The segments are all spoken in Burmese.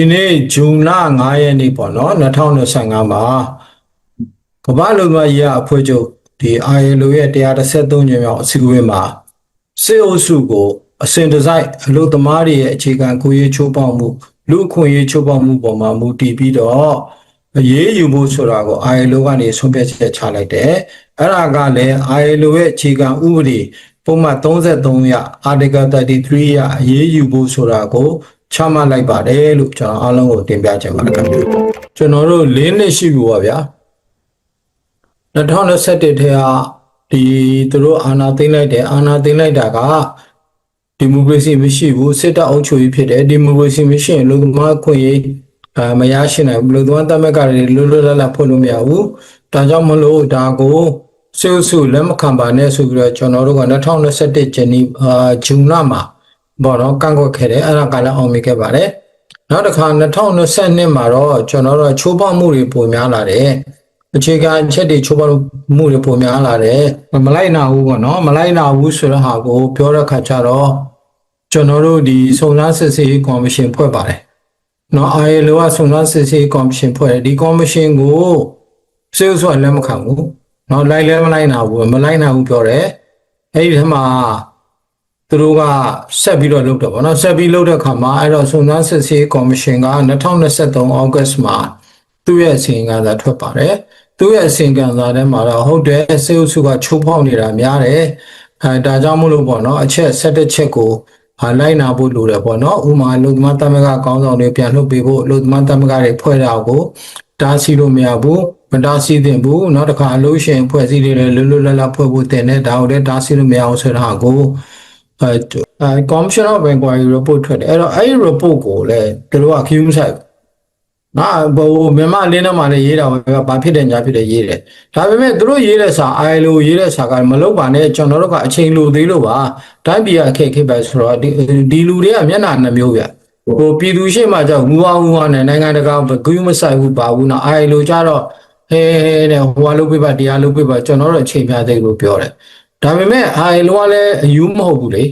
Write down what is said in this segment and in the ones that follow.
ဒီနေ့ဇွန်လ9ရက်နေ့ပေါ့နော်2025မှာကမ္ဘာလုံးမကြီးအဖွဲ့ချုပ်ဒီ ILO ရဲ့133ညမြောက်အစည်းအဝေးမှာစေအုပ်စုကိုအစဉ်တစိုက်အလို့သမားတွေရဲ့အခြေခံကိုရေးချိုးပေါက်မှုလူအခွင့်အရေးချိုးပေါက်မှုပေါ်မှာမူတည်ပြီးတော့အရေးယူဖို့ဆိုတာကို ILO ကနေဆုံးဖြတ်ချက်ချလိုက်တယ်အဲ့ဒါကလည်း ILO ရဲ့အခြေခံဥပဒေပုံမှန်33ရ Article 33ရအရေးယူဖို့ဆိုတာကို ချမှတ်လိုက်ပါတယ်လို့ကျွန်တော်အားလုံးကိုတင်ပြချင်ပါတယ်ခင်ဗျာကျွန်တော်တို့၄နှစ်ရှိပြီပါဗျာ2021ထဲကဒီသူတို့အာဏာသိမ်းလိုက်တယ်အာဏာသိမ်းလိုက်တာကဒီမိုကရေစီမရှိဘူးစစ်တပ်အုပ်ချုပ်ရေးဖြစ်တယ်ဒီမိုကရေစီမရှိရင်လူသမားခွင့်ရေးအာမရရှိနိုင်ဘူးလူသမားတမက်ကတွေလွတ်လွတ်လပ်လပ်ဖွင့်လို့မရဘူးဒါကြောင့်မလို့ဒါကိုစေုစုလက်မခံပါနဲ့ဆိုပြီးတော့ကျွန်တော်တို့က2021ဂျနီအာဂျွန်လမှာ ဘောတော့ကန့်ကွက်ခဲ့တယ်အဲ့ဒါကလည်းအောင်မြင်ခဲ့ပါတယ်နောက်တစ်ခါ2022မှာတော့ကျွန်တော်တို့ချိုးပေါက်မှုတွေပုံများလာတယ်အခြေခံအချက်တွေချိုးပေါက်မှုတွေပုံများလာတယ်မလိုက်နာဘူးပေါ့နော်မလိုက်နာဘူးဆိုတဲ့ဟာကိုပြောတဲ့ခါကျတော့ကျွန်တော်တို့ဒီစုံစမ်းစစ်ဆေးရေးကော်မရှင်ဖွဲ့ပါတယ်နော် ILO ကစုံစမ်းစစ်ဆေးရေးကော်မရှင်ဖွဲ့တယ်ဒီကော်မရှင်ကိုစေုပ်ဆိုလက်မခံဘူးနော်လိုက်လဲမလိုက်နာဘူးမလိုက်နာဘူးပြောတယ်အဲ့ဒီထဲမှာ သူတို့ကဆက်ပြီးတော့လုပ်တယ်ပေါ့နော်ဆက်ပြီးလုပ်တဲ့အခါမှာအဲ့တော့စုံစမ်းစစ်ဆေးရေးကော်မရှင်က2023ဩဂတ်မှာသူ့ရဲ့အစီရင်ခံစာထွက်ပါတယ်သူ့ရဲ့အစီရင်ခံစာထဲမှာတော့ဟုတ်တယ်စေုပ်စုကချိုးဖောက်နေတာများတယ်အဲဒါကြောင့်မို့လို့ပေါ့နော်အချက်7ချက်ကိုဟာလိုက်နာဖို့လိုတယ်ပေါ့နော်ဥမာလူသမားတမကကောင်းဆောင်တွေပြန်လှုပ်ပေးဖို့လူသမားတမကတွေဖွဲ့တာကိုတားဆီးလို့မရဘူးမတားဆီးသင့်ဘူးနောက်တစ်ခါအလို့ရှင်ဖွဲ့စည်းတွေလည်းလွတ်လွတ်လပ်လပ်ဖွဲ့ဖို့တင်တဲ့ဒါကိုလည်းတားဆီးလို့မရအောင်ဆိုတာကို အဲ Commission of Inquiry report ထွက်တယ်အဲ့တော့အဲ့ဒီ report ကိုလည်းသူတို့က accuse ဆိုင်ငါဘိုးမြန်မာလင်းထဲမှာလည်းရေးတာပဲဘာဖြစ်တယ်ညာဖြစ်တယ်ရေးတယ်ဒါပေမဲ့သူတို့ရေးတဲ့စာ ILO ရေးတဲ့စာကမလုပ်ပါနဲ့ကျွန်တော်တို့ကအချိန်လိုသေးလို့ပါတိုင်းပြည်အခက်အခဲပဲဆိုတော့ဒီဒီလူတွေကမျက်နှာနှမျိုးဗျဟိုပြည်သူရှိမှကြောက်ဝူဝါဝူဝါနဲ့နိုင်ငံတကာဂုမဆိုင်ဘူးပါဘူးနော် ILO ကြတော့ဟဲတဲ့ဟိုဟာလုပ်ပြပါတရားလုပ်ပြပါကျွန်တော်တို့အချိန်ပြသေးလို့ပြောတယ် ဒါပေမဲ့ ILO ကလည်းအယူမဟုတ်ဘူးလေ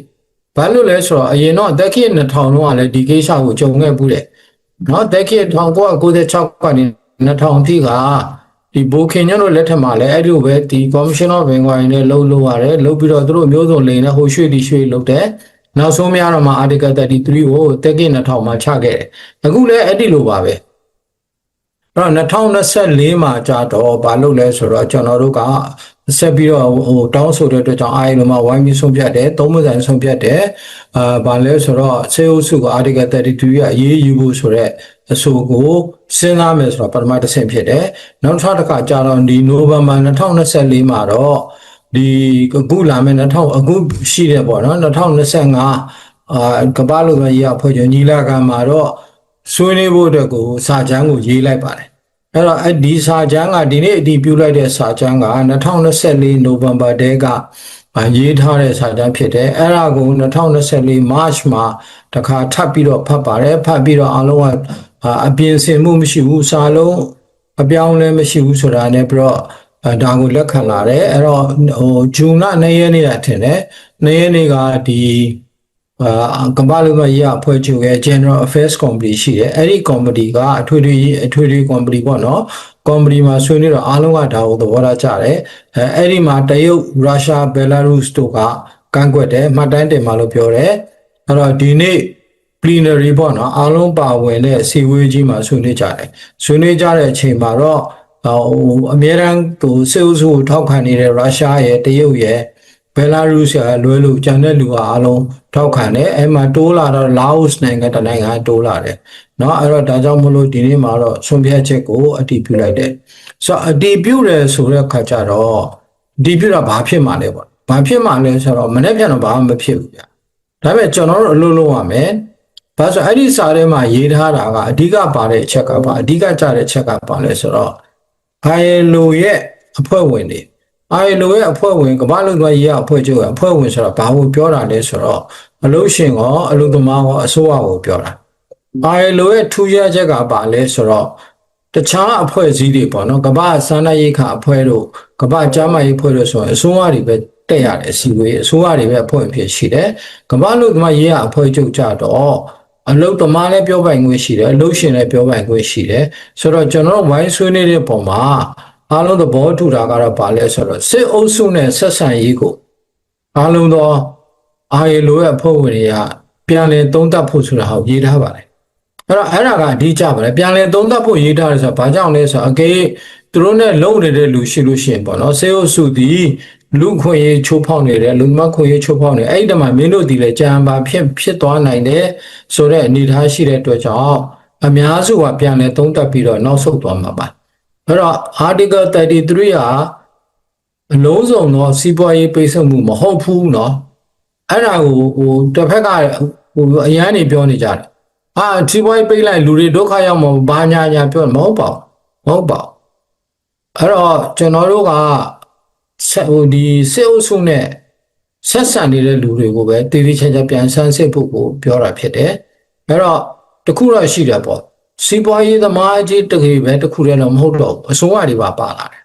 ဘာလို့လဲဆိုတော့အရင်တော့တက်ခေ2000လောကလည်းဒီကိစ္စကိုကြုံခဲ့ဘူးတဲ့နော်တက်ခေ1996ကနေ2000ထိကဒီဘိုခင်ညတို့လက်ထက်မှာလည်းအဲ့လိုပဲဒီ Commission of Inquiry နဲ့လှုပ်လို့ရတယ်လှုပ်ပြီးတော့သူတို့မျိုးစုံလိန်နဲ့ဟိုရွှေ့ဒီရွှေ့လှုပ်တယ်နောက်ဆုံးများတော့မှ Article 33ကိုတက်ခေ2000မှာချခဲ့တယ်အခုလည်းအဲ့ဒီလိုပါပဲအဲ့တော့2024မှာကြာတော့ဘာလုပ်လဲဆိုတော့ကျွန်တော်တို့က ဆက်ပြီးတော့ဟိုတောင်းဆိုတဲ့အတွက်ကြောင့်အားလုံးမှာဝိုင်းပြီးဆုံးဖြတ်တယ်သုံးမဆိုင်ဆုံးဖြတ်တယ်အာဘာလဲဆိုတော့စေအုပ်စုက Article 32ရဲ့အရေးယူဖို့ဆိုတော့အဆိုကိုစဉ်းစားမယ်ဆိုတော့ပထမတစ်ဆင့်ဖြစ်တယ်နောက်တစ်ခါကြာတော့ဒီနိုဝင်ဘာ2024မှာတော့ဒီအခုလာမယ့်2000အခုရှိတယ်ပေါ့နော်2025အာကမ္ဘာလုံးကြီးအဖွဲ့ချုပ်ညီလာခံမှာတော့ဆွေးနွေးဖို့အတွက်ကိုစာချမ်းကိုရေးလိုက်ပါတယ် အဲ့တော့အဲ့ဒီစာချမ်းကဒီနေ့အတည်ပြုလိုက်တဲ့စာချမ်းက2024နိုဝင်ဘာတဲကရေးထားတဲ့စာချမ်းဖြစ်တယ်အဲ့ဒါကို2024 March မှာတခါထပ်ပြီးတော့ဖတ်ပါတယ်ဖတ်ပြီးတော့အလုံးကအပြင်ဆင်မှုမရှိဘူးစာလုံးအပြောင်းလဲမရှိဘူးဆိုတာနဲ့ပြီးတော့ဒါကိုလက်ခံလာတယ်အဲ့တော့ဟိုဂျွန်လ2ရက်နေ့ကထင်တယ်2ရက်နေ့ကဒီ အာကမ္ဘာလုံးမကြီးအဖွဲ့ချုပ်ရဲ့ General Affairs Committee ရှိတယ်အဲ့ဒီ committee ကအထွေထွေအထွေထွေ committee ပေါ့နော် committee မှာဆွေးနွေးတော့အားလုံးကဒါကိုသဘောထားကြတယ်အဲအဲ့ဒီမှာတရုတ်ရုရှားဘယ်လာရုစ်တို့ကကန့်ကွက်တယ်မှတ်တမ်းတင်မှာလို့ပြောတယ်အဲ့တော့ဒီနေ့ plenary ပေါ့နော်အားလုံးပါဝင်တဲ့စီဝေးကြီးမှာဆွေးနွေးကြတယ်ဆွေးနွေးကြတဲ့အချိန်မှာတော့ဟိုအများရန်သူစေအုပ်စုကိုထောက်ခံနေတဲ့ရုရှားရဲ့တရုတ်ရဲ့ ဘယ်လာရုစ်ကလွဲလို့ကျန်တဲ့လူအားလုံးထောက်ခံတယ်အဲ့မှာတိုးလာတော့လာအိုနိုင်ငံတနိုင်ငံတိုးလာတယ်เนาะအဲ့တော့ဒါကြောင့်မလို့ဒီနေ့မှာတော့ဆုံးဖြတ်ချက်ကိုအတည်ပြုလိုက်တယ်ဆိုတော့အတည်ပြုတယ်ဆိုတဲ့အခါကျတော့အတည်ပြုတာဘာဖြစ်မှာလဲပေါ့ဘာဖြစ်မှာလဲဆိုတော့မနေ့ပြန်တော့ဘာမှမဖြစ်ဘူးဗျဒါပေမဲ့ကျွန်တော်တို့အလုပ်လုပ်ရမယ်ဘာဆိုအဲ့ဒီစာထဲမှာရေးထားတာကအဓိကပါတဲ့အချက်ကပါအဓိကကြတဲ့အချက်ကပါလဲဆိုတော့ ILO ရဲ့အဖွဲ့ဝင်တွေ ILO ရဲ့အဖွဲ့ဝင်ကမ္ဘာ့လုံခြုံရေးအဖွဲ့ချုပ်ရဲ့အဖွဲ့ဝင်ဆိုတော့ဘာကိုပြောတာလဲဆိုတော့အလို့ရှင်ရောအလို့သမားရောအစိုးရကိုပြောတာ ILO ရဲ့ထူးခြားချက်ကဘာလဲဆိုတော့တခြားအဖွဲ့အစည်းတွေပေါ့နော်ကမ္ဘာစာနာရေးခအဖွဲ့တို့ကမ္ဘာကျန်းမာရေးအဖွဲ့တို့ဆိုရင်အစိုးရတွေပဲတက်ရတယ်အစည်းအဝေးအစိုးရတွေပဲအဖွဲ့အဖြစ်ရှိတယ်ကမ္ဘာ့လုံခြုံရေးအဖွဲ့ချုပ်ကြတော့အလုတ်သမားလည်းပြောပိုင်ခွင့်ရှိတယ်အလုတ်ရှင်လည်းပြောပိုင်ခွင့်ရှိတယ်ဆိုတော့ကျွန်တော်တို့ဝိုင်းဆွေးနေတဲ့ပုံမှာ အားလုံးသဘောတူတာကတော့ဗာလဲဆိုတော့စစ်အုပ်စုနဲ့ဆက်ဆံရေးကိုအားလုံးသောအာရီလိုရဲ့အဖွဲ့ဝင်တွေကပြန်လည်သုံးသပ်ဖို့ဆိုတာဟောရေးထားပါတယ်အဲ့တော့အဲ့ဒါကအဓိကြပါတယ်ပြန်လည်သုံးသပ်ဖို့ရေးထားတယ်ဆိုတော့ဘာကြောင့်လဲဆိုတော့အကေသူတို့နဲ့လုံနေတဲ့လူရှိလို့ရှိရင်ပေါ့နော်စေအုပ်စုဒီလူခွင့်ရေးချိုးဖောက်နေတယ်လူမခွင့်ရေးချိုးဖောက်နေအဲ့ဒီတည်းမှာမင်းတို့ဒီလေကြံပါဖြစ်ဖြစ်သွားနိုင်တယ်ဆိုတဲ့အနေအထားရှိတဲ့အတွက်ကြောင့်အများစုကပြန်လည်သုံးသပ်ပြီးတော့နောက်ဆုတ်သွားမှာပါ အဲ့တော့ article 33ဟာအလုံးစုံသောစီးပွားရေးပိတ်ဆို့မှုမဟုတ်ဘူးเนาะအဲ့ဒါကိုဟိုတစ်ဖက်ကဟိုအရန်နေပြောနေကြတယ်အာစီးပွားရေးပိတ်လိုက်လူတွေဒုက္ခရောက်မှာဘာညာညာပြောမဟုတ်ပါဘူးမဟုတ်ပါဘူးအဲ့တော့ကျွန်တော်တို့ကဆက်ဟိုဒီစစ်အုပ်စုနဲ့ဆက်ဆံနေတဲ့လူတွေကိုပဲတည်တည်ချာချာပြန်ဆန်းစစ်ဖို့ကိုပြောတာဖြစ်တယ်အဲ့တော့တခုတော့ရှိတယ်ပေါ့ စီးပွားရေးသမားကြီးတကယ်ပဲတခုတည်းတော့မဟုတ်တော့ဘူးအစိုးရတွေပါပါလာတယ်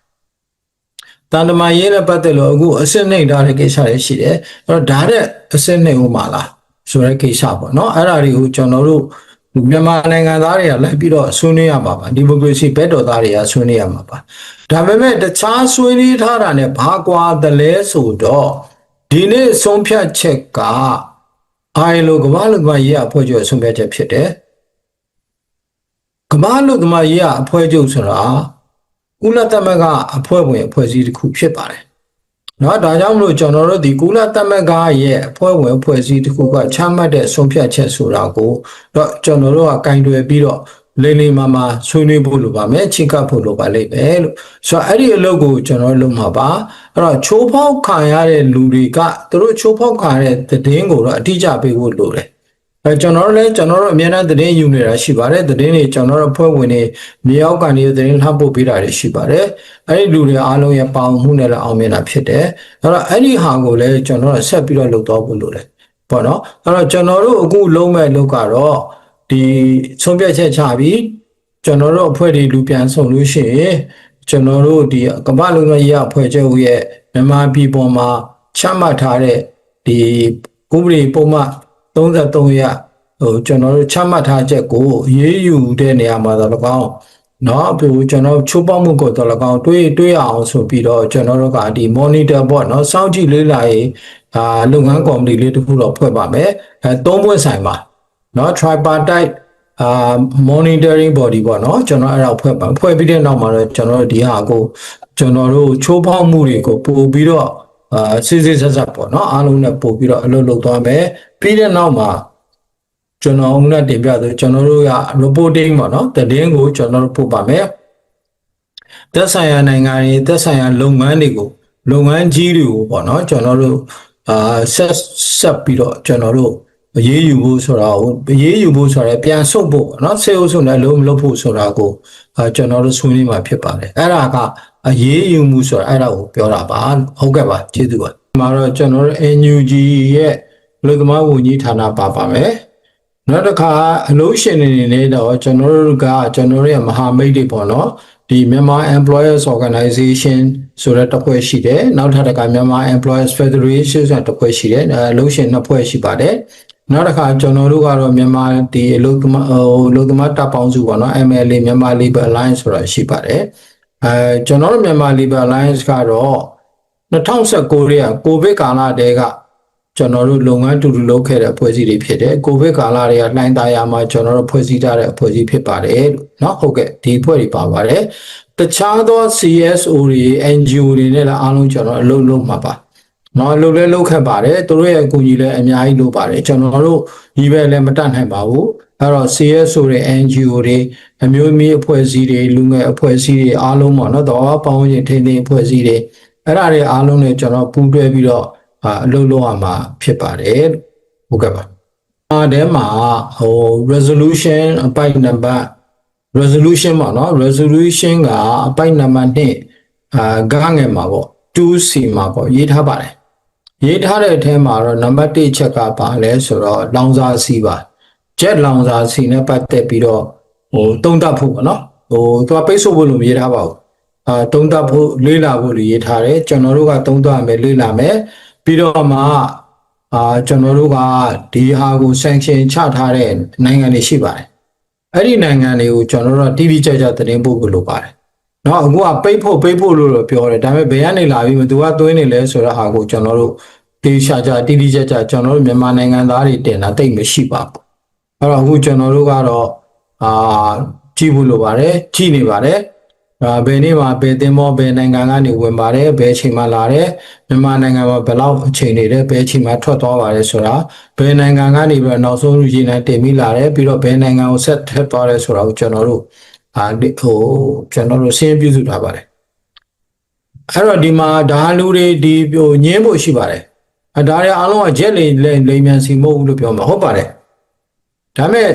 တန်တမာရေးနဲ့ပတ်သက်လို့အခုအစစ်နှိမ်ထားတဲ့ကိစ္စတွေရှိတယ်အဲ့တော့ဒါတဲ့အစစ်နှိမ်ဦးမှာလားဆိုတဲ့ကိစ္စပေါ့နော်အဲ့ဒါတွေကိုကျွန်တော်တို့မြန်မာနိုင်ငံသားတွေကလည်းပြီးတော့ဆွေးနွေးရမှာပါဒီမိုကရေစီဘက်တော်သားတွေကဆွေးနွေးရမှာပါဒါပေမဲ့တခြားဆွေးနွေးထားတာ ਨੇ ဘာကွာတယ်လဲဆိုတော့ဒီနေ့ဆုံးဖြတ်ချက်ကအိုင်လိုကမ္ဘာလူကမ္ဘာရေးအဖွဲ့ချုပ်ဆုံးဖြတ်ချက်ဖြစ်တယ် ကမ္ဘာ့လူ့သမားရေးအဖွဲ့ချုပ်ဆိုတာကုလသမဂ္ဂအဖွဲ့ဝင်အဖွဲ့အစည်းတစ်ခုဖြစ်ပါတယ်။နော်ဒါကြောင့်မလို့ကျွန်တော်တို့ဒီကုလသမဂ္ဂရဲ့အဖွဲ့ဝင်အဖွဲ့အစည်းတစ်ခုကချမှတ်တဲ့ဆုံးဖြတ်ချက်ဆိုတာကိုတော့ကျွန်တော်တို့ကကင်တွယ်ပြီးတော့လေးလေးမမဆွေးနွေးဖို့လိုပါမယ်ချိကပ်ဖို့လိုပါလိမ့်မယ်လို့ဆိုတော့အဲ့ဒီအလုပ်ကိုကျွန်တော်လုပ်မှာပါအဲ့တော့ချိုးဖောက်ခံရတဲ့လူတွေကသူတို့ချိုးဖောက်ခံရတဲ့သတင်းကိုတော့အတိအကျပေးဖို့လိုတယ် အဲကျွန်တော်တို့လည်းကျွန်တော်တို့အများအားသတင်းယူနေတာရှိပါတယ်သတင်းတွေကျွန်တော်တို့ဖွဲ့ဝင်တွေမြေအောက်ကနေသတင်းလှမ်းပို့ပေးတာတွေရှိပါတယ်အဲ့ဒီလူတွေအားလုံးရဲ့ပါဝင်မှုနဲ့လည်းအောင်မြင်တာဖြစ်တယ်အဲ့တော့အဲ့ဒီဟာကိုလည်းကျွန်တော်တို့ဆက်ပြီးတော့လုပ်တော့ဖို့လိုတယ်ပေါ့နော်အဲ့တော့ကျွန်တော်တို့အခုလုံးမဲ့လုပ်ကတော့ဒီဆုံးဖြတ်ချက်ချပြီးကျွန်တော်တို့အဖွဲ့တွေလူပြန်ဆောင်လို့ရှိရင်ကျွန်တော်တို့ဒီကမ္ဘာလုံးဝရေးအဖွဲ့ချုပ်ရဲ့မြန်မာပြည်ပေါ်မှာချမှတ်ထားတဲ့ဒီဥပဒေပုံမှန် 33ရဟိုကျွန်တော်တို့ချမှတ်ထားချက်ကိုရေးယူတဲ့နေရာမှာတော့၎င်းเนาะပြီးကျွန်တော်ချိုးပေါက်မှုကိုတော့၎င်းတွေးတွေးအောင်ဆိုပြီးတော့ကျွန်တော်တို့ကဒီ monitor ပေါ့เนาะစောင့်ကြည့်လေးလာရေးအာလုပ်ငန်းကော်မတီလေးတစ်ခုတော့ဖွဲ့ပါမယ်အဲသုံးဘွဲ့ဆိုင်ပါเนาะ tripartite အာ monitoring body ပေါ့เนาะကျွန်တော်အဲ့ဒါဖွဲ့ပါဖွဲ့ပြီးတဲ့နောက်မှာတော့ကျွန်တော်တို့ဒီဟာကိုကျွန်တော်တို့ချိုးဖောက်မှုတွေကိုပို့ပြီးတော့ အာစစ်စစ်ဆက်ဆက်ပေါ့နော်အားလုံးနဲ့ပို့ပြီးတော့အလုပ်လုပ်သွားမယ်ပြီးတဲ့နောက်မှာကျွန်တော်ဦးနဲ့တင်ပြဆိုကျွန်တော်တို့က reporting ပေါ့နော်သတင်းကိုကျွန်တော်တို့ပို့ပါမယ်သက်ဆိုင်ရာနိုင်ငံတွေသက်ဆိုင်ရာလုပ်ငန်းတွေကိုလုပ်ငန်းကြီးတွေကိုပေါ့နော်ကျွန်တော်တို့အာဆက်ဆက်ပြီးတော့ကျွန်တော်တို့အရေးယူဖို့ဆိုတာကိုအရေးယူဖို့ဆိုရဲပြန်ဆုတ်ဖို့ပေါ့နော်ဆေးဥစုနဲ့လုံးမလုပ်ဖို့ဆိုတာကိုအာကျွန်တော်တို့ဆွေးနွေးမှာဖြစ်ပါတယ်အဲ့ဒါက အရေးယူမှုဆိုတာအဲ့ဒါကိုပြောတာပါဟုတ်ကဲ့ပါကျေးဇူးပါဒီမှာတော့ကျွန်တော်တို့ NUG ရဲ့လူသမားဝန်ကြီးဌာနပါပါမယ်နောက်တစ်ခါအလို့ရှင်နေနေတော့ကျွန်တော်တို့ကကျွန်တော်တို့ရဲ့မဟာမိတ်တွေပေါ့နော်ဒီမြန်မာ Employers Organization ဆိုတဲ့တစ်ဖွဲ့ရှိတယ်နောက်ထပ်တစ်ခါမြန်မာ Employers Federation ဆိုတဲ့တစ်ဖွဲ့ရှိတယ်အလို့ရှင်နှစ်ဖွဲ့ရှိပါတယ်နောက်တစ်ခါကျွန်တော်တို့ကတော့မြန်မာဒီအလို့သမားဟိုအလို့သမားတပ်ပေါင်းစုပေါ့နော် MLA မြန်မာ Labor Alliance ဆိုတာရှိပါတယ် အဲကျွန်တော်တို့မြန်မာ Labor Alliance ကတော့2019ရဲ့ကိုဗစ်ကာလတည်းကကျွန်တော်တို့လုပ်ငန်းတူတူလုပ်ခဲ့တဲ့အဖွဲ့အစည်းတွေဖြစ်တယ်ကိုဗစ်ကာလတွေကနှိုင်းသားရမှာကျွန်တော်တို့ဖွဲ့စည်းထားတဲ့အဖွဲ့အစည်းဖြစ်ပါတယ်လို့เนาะဟုတ်ကဲ့ဒီအဖွဲ့တွေပါပါတယ်တခြားသော CSO တွေ NGO တွေနဲ့လည်းအားလုံးကျွန်တော်အလုပ်လုပ်မှာပါเนาะလုပ်လဲလုပ်ခဲ့ပါတယ်သူတို့ရဲ့အကူအညီလည်းအများကြီးလုပ်ပါတယ်ကျွန်တော်တို့ညီပဲလည်းမတတ်နိုင်ပါဘူး အဲ့တော့ CSO တွေ NGO တွေအမျိုးမျိုးအဖွဲ့အစည်းတွေလူငယ်အဖွဲ့အစည်းတွေအားလုံးပေါ့နော်တော့ပေါင်းရင်ထိန်းသိမ်းအဖွဲ့အစည်းတွေအဲ့ဒါတွေအားလုံးနဲ့ကျွန်တော်ပူးတွဲပြီးတော့အာအလုပ်လုပ်ရမှာဖြစ်ပါတယ်ဟုတ်ကဲ့ပါအဲထဲမှာဟို resolution အပိုက်နံပါတ် resolution ပေါ့နော် resolution ကအပိုက်နံပါတ်1အာဂငယ်မှာပေါ့ 2C မှာပေါ့ရေးထားပါတယ်ရေးထားတဲ့အထဲမှာတော့နံပါတ်1ချက်ကပါလဲဆိုတော့လောင်စာစီပါ jet လောင်စာစီနဲ့ပတ်သက်ပြီးတော့ဟိုတုံးတက်ဖို့ပေါ့နော်ဟိုသူကပိတ်ဆို့ဖို့လို့ရေးထားပါဘူးအာတုံးတက်ဖို့လေးလာဖို့လို့ရေးထားတယ်ကျွန်တော်တို့ကတုံးတက်မယ်လေးလာမယ်ပြီးတော့မှအာကျွန်တော်တို့ကဒီဟာကို sanction ချထားတဲ့နိုင်ငံတွေရှိပါတယ်အဲ့ဒီနိုင်ငံတွေကိုကျွန်တော်တို့ကတိတိကျကျသတင်းပို့ဖို့လိုပါတယ်နော်အခုကပိတ်ဖို့ပိတ်ဖို့လို့တော့ပြောတယ်ဒါပေမဲ့ဘယ်ကနေလာပြီးမသူကသွင်းနေလဲဆိုတော့ဟာကိုကျွန်တော်တို့တေချာချာတိတိကျကျကျွန်တော်တို့မြန်မာနိုင်ငံသားတွေတင်တာတိတ်မရှိပါဘူး အဲ့တော့အခုကျွန်တော်တို့ကတော့အာကြည့်ဖို့လိုပါတယ်ကြည့်နေပါတယ်အာဘယ်နေ့မှာဘယ်တင်မောဘယ်နိုင်ငံကနေဝင်ပါတယ်ဘယ်အချိန်မှလာတယ်မြန်မာနိုင်ငံမှာဘယ်လောက်အချိန်နေတယ်ဘယ်အချိန်မှထွက်သွားပါတယ်ဆိုတာဘယ်နိုင်ငံကနေပြီးတော့နောက်ဆုံးလူကြီးနဲ့တင်ပြီးလာတယ်ပြီးတော့ဘယ်နိုင်ငံကိုဆက်ထက်သွားတယ်ဆိုတာကိုကျွန်တော်တို့အာဒီဟိုကျွန်တော်တို့စင်းပြုစုထားပါတယ်အဲ့တော့ဒီမှာဒါလူတွေဒီဟိုညင်းဖို့ရှိပါတယ်အဒါတွေအားလုံးကဂျက်လိမ်လိမ်လိမ်မြန်စီမဟုတ်ဘူးလို့ပြောမှာဟုတ်ပါတယ် ဒါပေမဲ့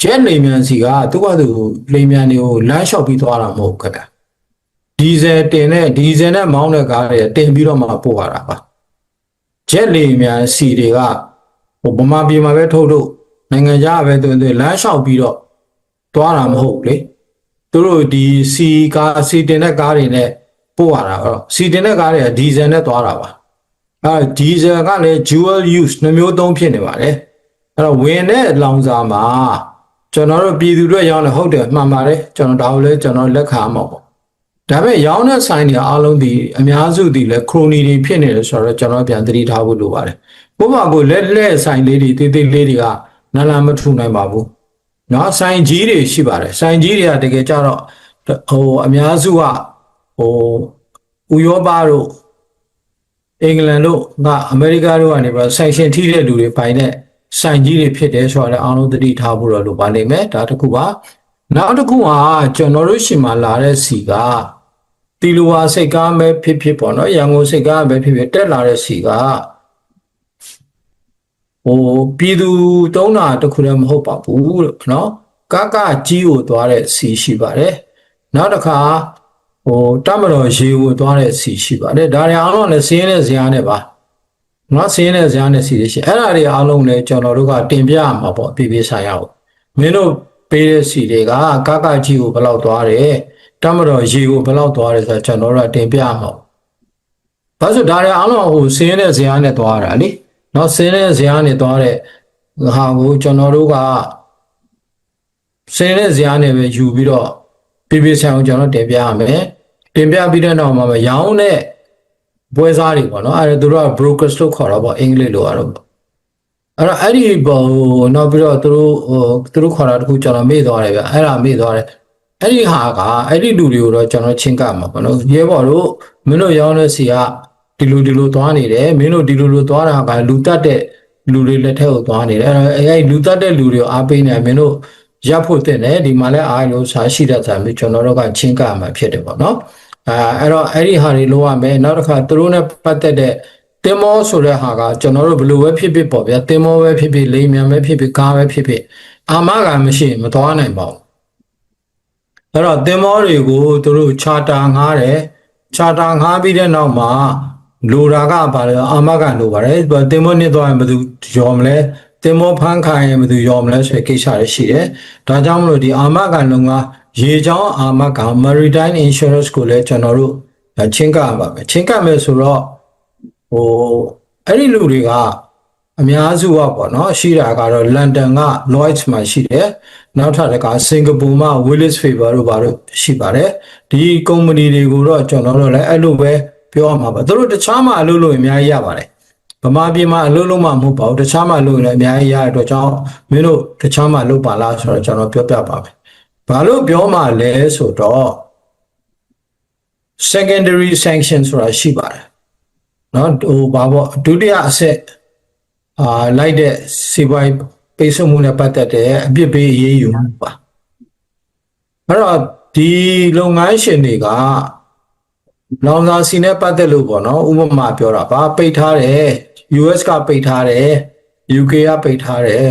ဂျက်လိမ်မြန်စီကသူ့ဘာသူလိမ်မြန်တွေကိုလမ်းလျှောက်ပြီးသွားတာမဟုတ်ဘူးခင်ဗျာဒီဇယ်တင်တဲ့ဒီဇယ်နဲ့မောင်းတဲ့ကားတွေတင်ပြီးတော့မှပို့ရတာပါဂျက်လေမြန်စီတွေကဟိုဗမာပြည်မှာပဲထုတ်ထုတ်နိုင်ငံခြားပဲတွင်တွင်လမ်းလျှောက်ပြီးတော့သွားတာမဟုတ်ဘူးလေသူတို့ဒီစီကားစီတင်တဲ့ကားတွေနဲ့ပို့ရတာတော့စီတင်တဲ့ကားတွေကဒီဇယ်နဲ့သွားတာပါအဲဒီဇယ်ကလည်း dual use နှမျိုးသုံးဖြစ်နေပါတယ် အဲ့တော့ဝင်တဲ့လောင်စာမှာကျွန်တော်တို့ပြည်သူတွေရောင်းတယ်ဟုတ်တယ်မှန်ပါတယ်ကျွန်တော်ဒါကိုလည်းကျွန်တော်လက်ခံမှာပေါ့ဒါပေမဲ့ရောင်းတဲ့ဆိုင်တွေအားလုံးဒီအများစုဒီလဲခရိုနီတွေဖြစ်နေတယ်ဆိုတော့ကျွန်တော်ပြန်သတိထားဖို့လိုပါတယ်။ဘုမကိုလက်လက်ဆိုင်လေးတွေတေးသေးလေးတွေကနလန်မထူနိုင်ပါဘူး။နော်ဆိုင်ကြီးတွေရှိပါတယ်။ဆိုင်ကြီးတွေကတကယ်ကြတော့ဟိုအများစုကဟိုဥရောပတို့အင်္ဂလန်တို့ကအမေရိကတို့ကနေပြီးဆိုင်ရှင်ထိတဲ့လူတွေပိုင်တဲ့ ဆိုင်ကြီးတွေဖြစ်တယ်ဆိုတော့အားလုံးသတိထားဖို့တော့လိုပါလိမ့်မယ်။ဒါတစ်ခုပါ။နောက်တစ်ခုကကျွန်တော်တို့ရှင်မှာလာတဲ့စီကတီလူဝါစိတ်ကားပဲဖြစ်ဖြစ်ပေါ့နော်ရန်ကုန်စိတ်ကားပဲဖြစ်ဖြစ်တက်လာတဲ့စီကဟိုပြည်သူတုံးတာတခုလည်းမဟုတ်ပါဘူးလို့နော်ကကကြီးကိုသွားတဲ့စီရှိပါတယ်နောက်တစ်ခါဟိုတမတော်ရေကိုသွားတဲ့စီရှိပါတယ်ဒါတွေအားလုံးလည်းစင်းတဲ့ဇာတ်နဲ့ပါ နော်စင်းတဲ့ဇာတ်နဲ့စီတွေရှိအဲ့ဒါတွေအားလုံးလည်းကျွန်တော်တို့ကတင်ပြရမှာပေါ့ပြည်ပြည်ဆိုင်ရာကိုမင်းတို့ပေးတဲ့စီတွေကကကကြီးကိုဘယ်လောက်သွားတယ်တမတော်ရေကိုဘယ်လောက်သွားတယ်ဆိုတော့ကျွန်တော်တို့ကတင်ပြမှာ။ဘာလို့ဒါတွေအားလုံးဟိုစင်းတဲ့ဇာတ်နဲ့သွားတာလေ။နော်စင်းတဲ့ဇာတ်နဲ့သွားတဲ့ဟာကိုကျွန်တော်တို့ကစင်းတဲ့ဇာတ်နဲ့ပဲယူပြီးတော့ပြပြဆိုင်အောင်ကျွန်တော်တင်ပြရမယ်။တင်ပြပြီးတဲ့နောက်မှာမရောင်းတဲ့ ပွဲစားတွေပေါ့နော်။အဲဒါသူတို့က brokers လို့ခေါ်တာပေါ့အင်္ဂလိပ်လိုကတော့ပေါ့။အဲ့တော့အဲ့ဒီဘောနောက်ပြီးတော့သူတို့ဟိုသူတို့ခေါ်တာတခုကျွန်တော်မေ့သွားတယ်ဗျ။အဲ့ဒါမေ့သွားတယ်။အဲ့ဒီဟာကအဲ့ဒီလူတွေကိုတော့ကျွန်တော်ချင်းကမှာပေါ့နော်ရဲဘော်တို့မင်းတို့ရောင်းတဲ့စီကဒီလိုဒီလိုသွားနေတယ်မင်းတို့ဒီလိုလိုသွားတာကလူတက်တဲ့လူတွေလက်ထက်ကိုသွားနေတယ်အဲ့တော့အဲ့ဒီလူတက်တဲ့လူတွေကိုအားပေးနေမင်းတို့ရပ်ဖို့တင်တယ်ဒီမှာလည်းအားလို့စားရှိတတ်တာမျိုးကျွန်တော်တို့ကချင်းကမှာဖြစ်တယ်ပေါ့နော် အဲအဲ့တော့အဲ့ဒီဟာတွေလိုရမယ်နောက်တစ်ခါသူတို့နဲ့ပတ်သက်တဲ့တင်မောဆိုတဲ့ဟာကကျွန်တော်တို့ဘယ်လိုပဲဖြစ်ဖြစ်ပေါ့ဗျာတင်မောပဲဖြစ်ဖြစ်လိမ်မြန်ပဲဖြစ်ဖြစ်ကားပဲဖြစ်ဖြစ်အာမကမရှိရင်မသွားနိုင်ပါဘူးအဲ့တော့တင်မောတွေကိုသူတို့ချာတာငားတယ်ချာတာငားပြီးတဲ့နောက်မှာလိုတာကဘာလဲအာမကလိုပါတယ်တင်မောနစ်သွားရင်ဘယ်သူရောမလဲတင်မောဖန်းခိုင်ရင်ဘယ်သူရောမလဲဆိုတဲ့ကိစ္စတွေရှိတယ်ဒါကြောင့်မလို့ဒီအာမကလုံက ရေချောင်းအာမက maritime insurance ကိုလည်းကျွန်တော်တို့ချင်းကပါမယ်ချင်းကမယ်ဆိုတော့ဟိုအဲ့ဒီလူတွေကအများစုကပေါ့နော်ရှိတာကတော့လန်ဒန်က Lloyds မှာရှိတယ်နောက်ထပ်တကစင်ကာပူမှာ Willis Faber တို့ဘာလို့ရှိပါတယ်ဒီကုမ္ပဏီတွေကိုတော့ကျွန်တော်တို့လည်းအဲ့လိုပဲပြောရမှာပါသူတို့တခြားမှာအလုပ်လုပ်ရင်အများကြီးရပါတယ်ဗမာပြည်မှာအလုပ်လုပ်မှမဟုတ်ပါဘူးတခြားမှာလုပ်ရင်လည်းအများကြီးရတဲ့အတွက်ကြောင့်မင်းတို့တခြားမှာလုပ်ပါလားဆိုတော့ကျွန်တော်ပြောပြပါမယ် ဘာလို့ပြောမှလဲဆိုတော့ secondary sanction ဆိုတာရှိပါတယ်နော်ဟိုဘာပေါ့ဒုတိယအဆင့်အာလိုက်တဲ့စီပွားရေးပိတ်ဆို့မှုနဲ့ပတ်သက်တဲ့အပြစ်ပေးအရေးယူမှုပါအဲ့တော့ဒီလုပ်ငန်းရှင်တွေကလောင်စာစီနဲ့ပတ်သက်လို့ပေါ့နော်ဥပမာပြောတာပါပိတ်ထားတယ် US ကပိတ်ထားတယ် UK ကပိတ်ထားတယ်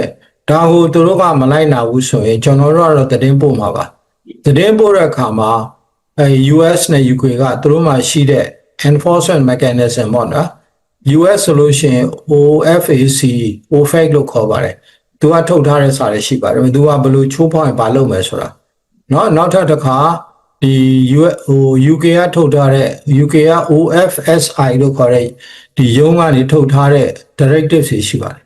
ဒါဟိုသူတို့ကမလိုက်နာဘူးဆိုရင်ကျွန်တော်တို့ကတော့သတင်းပို့မှာပါသတင်းပို့တဲ့အခါမှာအဲ US နဲ့ UK ကသူတို့မှရှိတဲ့ enforcement mechanism ပေါ့နော် US ဆိုလို့ရှိရင် OFAC OFAC လို့ခေါ်ပါတယ်။သူကထုတ်ထားတဲ့စာတွေရှိပါတယ်။သူကဘယ်လိုချိုးဖောက်ရင်ဘာလုပ်မယ်ဆိုတာ။เนาะနောက်ထပ်တစ်ခါ ဒီ US ဟို UK ကထုတ်ထားတဲ့ UK က OFSI လို့ခေါ်တဲ့ဒီရုံးကနေထုတ်ထားတဲ့ directive တွေရှိပါတယ်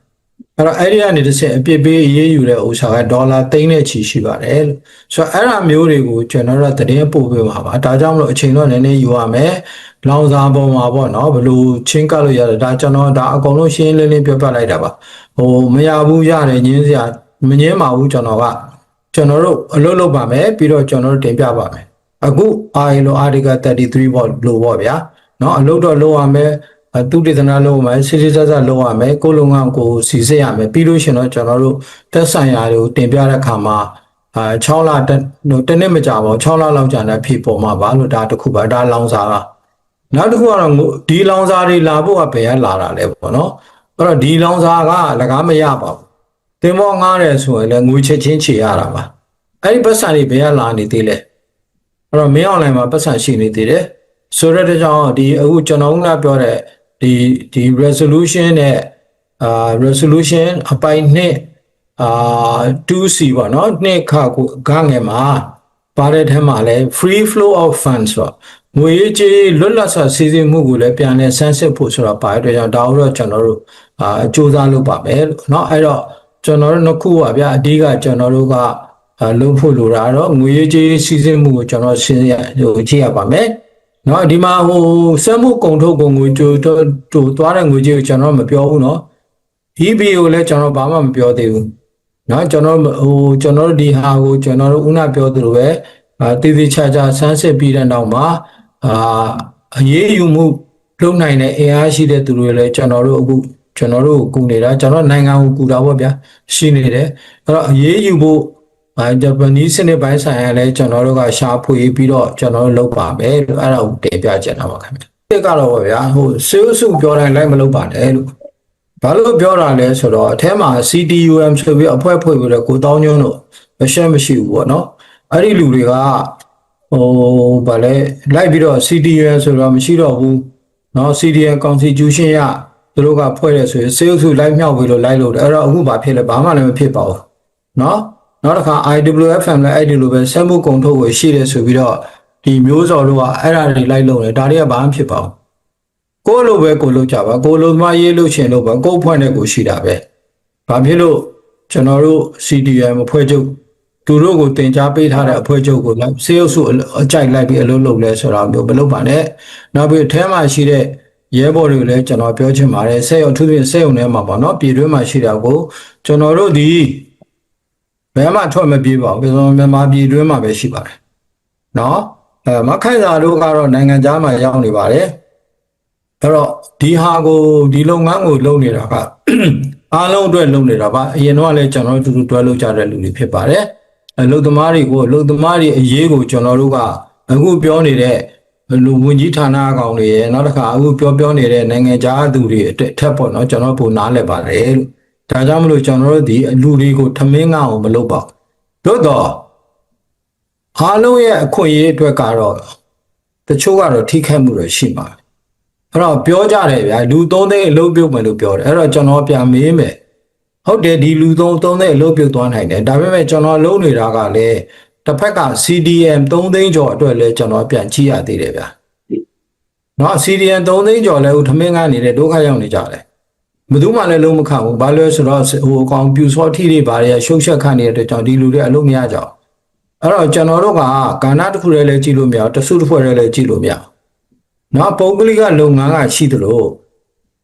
အဲ့တော့အဲ့ဒီကနေတစ်ချက်အပြစ်ပေးအရေးယူတဲ့ဥစ္စာကဒေါ်လာသိန်းနဲ့ချီရှိပါတယ်လို့ဆိုတော့အဲ့ဒါမျိုးတွေကိုကျွန်တော်တို့သတင်းပို့ပေးပါပါဒါကြောင့်မလို့အချိန်တော့နည်းနည်းယူရမယ်လောင်စာပုံမှာပေါ့နော်ဘလို့ချင်းကပ်လို့ရတယ်ဒါကျွန်တော်ဒါအကုန်လုံးရှင်းလင်းလင်းပြောပြလိုက်တာပါဟိုမရဘူးရတယ်ညင်းစရာမငင်းပါဘူးကျွန်တော်ကကျွန်တော်တို့အလုပ်လုပ်ပါမယ်ပြီးတော့ကျွန်တော်တို့တင်ပြပါမယ်အခု ILO article 33ပေါ့လို့ပေါ့ဗျာနော်အလုပ်တော့လုပ်ရမယ် သူတေသနာလုပ်ရမယ်စစ်စစ်ဆက်ဆက်လုပ်ရမယ်ကိုယ်လုံငန်းကိုစီစစ်ရမယ်ပြီးလို့ရှိရင်တော့ကျွန်တော်တို့တက်ဆိုင်ရာတွေကိုတင်ပြတဲ့အခါမှာအာ6လတစ်ဟိုတစ်နှစ်မကြာပါဘူး6လလောက်ကြာတဲ့ဖြစ်ပေါ်မှာပါလို့ဒါတစ်ခုပါဒါလောင်စာကနောက်တစ်ခုကတော့ငိုဒီလောင်စာတွေလာဖို့ကဘယ်ကလာတာလဲပေါ့နော်အဲ့တော့ဒီလောင်စာကလကားမရပါဘူးတင်မောငားတယ်ဆိုရင်လည်းငွေချက်ချင်းချေရတာပါအဲ့ဒီပတ်စံတွေဘယ်ကလာနေသေးလဲအဲ့တော့မင်းအွန်လိုင်းမှာပတ်စံရှိနေသေးတယ်ဆိုတော့တဲ့ကြောင့်ဒီအခုကျွန်တော်ကပြောတဲ့ ဒီဒီ resolution နဲ့အာ resolution အပိုင်းနှစ်အာ 2C ပေါ့နော်နှစ်ခါကိုဂငယ်မှာပါတဲ့ထဲမှာလဲ free flow of funds ဆိုတော့ငွေရေးကြေးလွတ်လပ်စွာစီးဆင်းမှုကိုလည်းပြန်လဲဆန်းစစ်ဖို့ဆိုတော့ပါတဲ့အတွက်ကြောင့်ဒါတော့ကျွန်တော်တို့အာစ조사လုပ်ပါမယ်လို့เนาะအဲ့တော့ကျွန်တော်တို့နှစ်ခုပါဗျာအဓိကကျွန်တော်တို့က အဲလုပ်ဖို့လိုတာတော့ငွေရေးကြေးစီစဉ်မှုကိုကျွန်တော်ရှင်းရဟိုကြည့်ရပါမယ် နော်ဒီမှာဟိုဆွဲမှုကုံထုတ်ကုံငွေတူတူသွားတဲ့ငွေကြီးကိုကျွန်တော်မပြောဘူးနော် eBay ကိုလည်းကျွန်တော်ဘာမှမပြောသေးဘူးနော်ကျွန်တော်ဟိုကျွန်တော်ဒီဟာကိုကျွန်တော်တို့ဦးနာပြောသလိုပဲအာတည်တည်ချာချာဆန်းစစ်ပြီးတဲ့နောက်မှာအာအရေးယူမှုလုပ်နိုင်တဲ့အင်အားရှိတဲ့သူတွေလည်းကျွန်တော်တို့အခုကျွန်တော်တို့ကူနေတာကျွန်တော်နိုင်ငံကိုကူတာပေါ့ဗျာရှိနေတယ်အဲ့တော့အရေးယူဖို့ အဲဂျပနီးစနစ်ပိုင်းဆိုင်ရာလည်းကျွန်တော်တို့ကရှာဖွေပြီးတော့ကျွန်တော်တို့လုပ်ပါမယ်လို့အဲ့ဒါကိုတင်ပြချင်တာပါခင်ဗျ။ဒီကတော့ဗောဗျာဟိုစေုစုပြောတိုင်းလိုက်မလုပ်ပါနဲ့လို့ဘာလို့ပြောတာလဲဆိုတော့အထဲမှာ CTUM ဆိုပြီးအဖွဲ့ဖွဲ့ပြီးတော့ကိုတောင်းညွန်းတို့မရှက်မရှိဘူးပေါ့နော်။အဲ့ဒီလူတွေကဟိုဗာလဲလိုက်ပြီးတော့ CTUM ဆိုတော့မရှိတော့ဘူးเนาะ CDN Constitution ရသူတို့ကဖွဲ့တယ်ဆိုရင်စေုစုလိုက်မြောက်ပြီးတော့လိုက်လို့တယ်အဲ့တော့အခုဘာဖြစ်လဲဘာမှလည်းမဖြစ်ပါဘူးเนาะ နောက်တစ်ခါ IWFM လည်းအဲ့ဒီလိုပဲစက်မှုကုန်ထုတ်ကိုရှိတယ်ဆိုပြီးတော့ဒီမျိုးစော်တို့ကအဲ့ဒါတွေလိုက်လုပ်တယ်ဒါတွေကဘာမှဖြစ်ပါဘူးကိုယ့်လိုပဲကိုယ်လုပ်ကြပါကိုယ်လိုသမားရေးလို့ရှင်လို့ပဲကိုယ့်ဖွဲ့နဲ့ကိုယ်ရှိတာပဲဘာဖြစ်လို့ကျွန်တော်တို့ CDM အဖွဲ့ချုပ်သူတို့ကိုတင် जा ပေးထားတဲ့အဖွဲ့ချုပ်ကိုလိုက်စေရုပ်စုအကြိုက်လိုက်ပြီးအလုပ်လုပ်လဲဆိုတာမျိုးမလုပ်ပါနဲ့နောက်ပြီးအထဲမှာရှိတဲ့ရဲဘော်တွေကိုလည်းကျွန်တော်ပြောချင်ပါတယ်ဆက်ရုံသူပြင်ဆက်ရုံထဲမှာပေါ့နော်ပြည်တွင်းမှာရှိတာကိုကျွန်တော်တို့ဒီ ဘယ်မှထွက်မပြေးပါဘူးကျွန်တော်မြန်မာပြည်တွင်းမှာပဲရှိပါတယ်နော်အဲမခိုင်စာတို့ကတော့နိုင်ငံခြားမှာရောက်နေပါတယ်အဲ့တော့ဒီဟာကိုဒီလုပ်ငန်းကိုလုပ်နေတာကအားလုံးအတွက်လုပ်နေတာပါအရင်တော့လည်းကျွန်တော်တို့တူတူတွဲလုပ်ကြတဲ့လူတွေဖြစ်ပါတယ်အလုပ်သမားတွေကိုအလုပ်သမားတွေအရေးကိုကျွန်တော်တို့ကအခုပြောနေတဲ့လူဝင်ကြီးဌာနအကောင်တွေရဲ့နောက်တစ်ခါအခုပြောပြောနေတဲ့နိုင်ငံခြားသူတွေအထက်ပေါ့နော်ကျွန်တော်ပုံနားလည်ပါတယ်လို့ ဒါကြောင့်မလို့ကျွန်တော်တို့ဒီအလူတွေကိုထမင်းငါအောင်မလုပ်ပါဘူးသို့တော့အားလုံးရဲ့အခွင့်အရေးအတွက်ကတော့တချို့ကတော့ထိခိုက်မှုတွေရှိမှာအဲ့တော့ပြောကြတယ်ဗျာလူသုံးသိန်းအလုပ်ပြုတ်မယ်လို့ပြောတယ်အဲ့တော့ကျွန်တော်ပြန်မေးမယ်ဟုတ်တယ်ဒီလူသုံးသုံးသိန်းအလုပ်ပြုတ်သွားနိုင်တယ်ဒါပေမဲ့ကျွန်တော်လုံးနေတာကလည်းတစ်ဖက်က CDM 3သိန်းကျော်အတွက်လည်းကျွန်တော်ပြန်ကြည့်ရသေးတယ်ဗျာနော် CDM 3သိန်းကျော်လည်းဟိုထမင်းငါနေတဲ့ဒုက္ခရောက်နေကြတယ် ဘယ်သူမှလည်းလုံးမခံဘူးဘာလို့လဲဆိုတော့ဟိုအကောင်ပြူစောထီတွေဘာတွေကရှုပ်ရှက်ခန့်နေတဲ့အတွက်ကြောင့်ဒီလူတွေအလုံးမရကြအောင်အဲ့တော့ကျွန်တော်တို့ကကဏ္ဍတစ်ခုတည်းလည်းကြည့်လို့မရဘူးတစ်စုတစ်ဖွဲ့တည်းလည်းကြည့်လို့မရဘူးနော်ပုံကလေးကလုပ်ငန်းကရှိသလို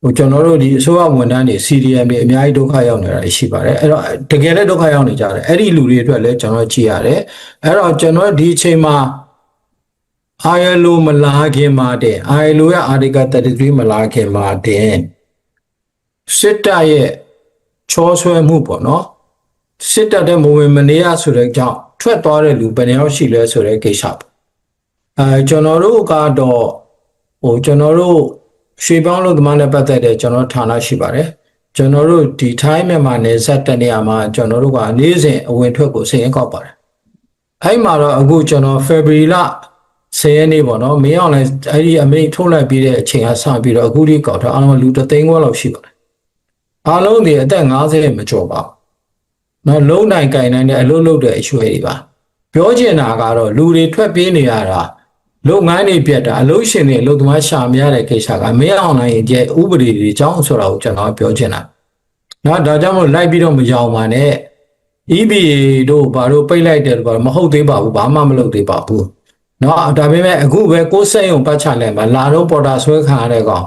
ဟိုကျွန်တော်တို့ဒီအစိုးရဝန်ထမ်းတွေ CDM တွေအများကြီးဒုက္ခရောက်နေတာရှိပါတယ်အဲ့တော့တကယ်လည်းဒုက္ခရောက်နေကြတယ်အဲ့ဒီလူတွေအတွက်လည်းကျွန်တော်ကြည့်ရတယ်အဲ့တော့ကျွန်တော်ဒီအချိန်မှာ ILO မလာခင်မှာတဲ့ ILO ရဲ့ Article 33မလာခင်မှာတဲ့ စစ်တပ်ရဲ့ချောဆွဲမှုပေါ့နော်စစ်တပ်တဲ့မဝင်မနေရဆိုတဲ့ကြောင့်ထွက်သွားတဲ့လူဘယ်နှယောက်ရှိလဲဆိုတဲ့ကိစ္စပေါ့အဲကျွန်တော်တို့ကတော့ဟိုကျွန်တော်တို့ရွှေပေါင်းလို့သမားနဲ့ပတ်သက်တဲ့ကျွန်တော်ဌာနရှိပါတယ်ကျွန်တော်တို့ဒီထိုင်းမြန်မာနယ်စပ်တနေရာမှာကျွန်တော်တို့ကနေ့စဉ်အဝင်ထွက်ကိုစည်ရင်ကောက်ပါတယ်အဲ့မှာတော့အခုကျွန်တော် February လ10ရက်နေ့ပေါ့နော်မင်းအောင်လည်းအဲ့ဒီအမိန့်ထုတ်လိုက်ပြီးတဲ့အချိန်ကစပြီးတော့အခုဒီကောက်တော့အားလုံးလူ3သိန်းခွဲလောက်ရှိပါတယ် အားလုံးဒီအသက်50မကျော်ပါဘူး။နော်လုံးနိုင်ကင်နိုင်တဲ့အလုပ်လုပ်တဲ့အရွယ်တွေပါ ပြောချင်တာကတော့လူတွေထွက်ပြေးနေရတာလုပ်ငန်းတွေပြတ်တာအလုပ်ရှင်တွေအလုပ်သမားရှာမရတဲ့ကိစ္စကမင်းအောင်နိုင်ရဲ့ကျဲဥပဒေတွေအကြောင်းဆိုတာကိုကျွန်တော်ပြောချင်တာနော်ဒါကြောင့်မို့လိုက်ပြီးတော့မကြောင်ပါနဲ့ EBA တို့ဘာလို့ပိတ်လိုက်တယ်တော့မဟုတ်သေးပါဘူးဘာမှမလုပ်သေးပါဘူးเนาะဒါပေမဲ့အခုပဲကိုယ်စိတ်ုံပတ်ချလဲမှာလာတော့ပေါ်တာဆွဲခံရတဲ့ကောင်